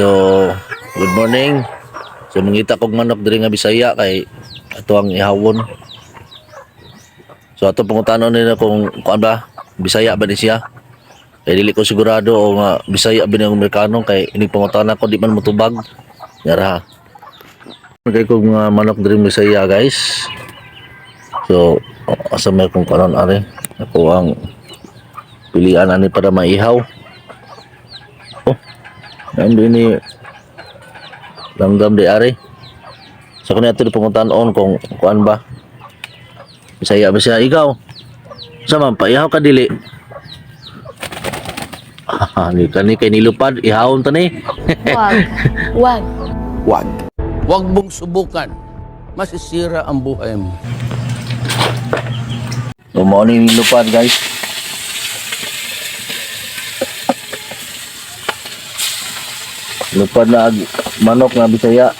So, good morning. So, mangita kog manok diri nga Bisaya kay ato ang ihawon. So, ato pangutanon nila kung kuan ba Bisaya ba ni siya? Kay dili ko sigurado o nga Bisaya ba ni ang Amerikano kay ini pangutanan ko di man motubag. Yara. Kay kog mga manok diri Bisaya, guys. So, asa may kung kanon are. Ako ang pilian ani para maihaw. Nando ini langgam di ari. Sa kunya ito panguntaan on kung kuan ba. Bisaya ba siya ikaw? Sa man pa ihaw ka dili. Ah, ni kani kay nilupad ihawon ta ni. Wag. Wag. Huwag mong subukan. Masisira ang buhay mo. So mo ni nilupad guys. Lupad na manok na Bisaya.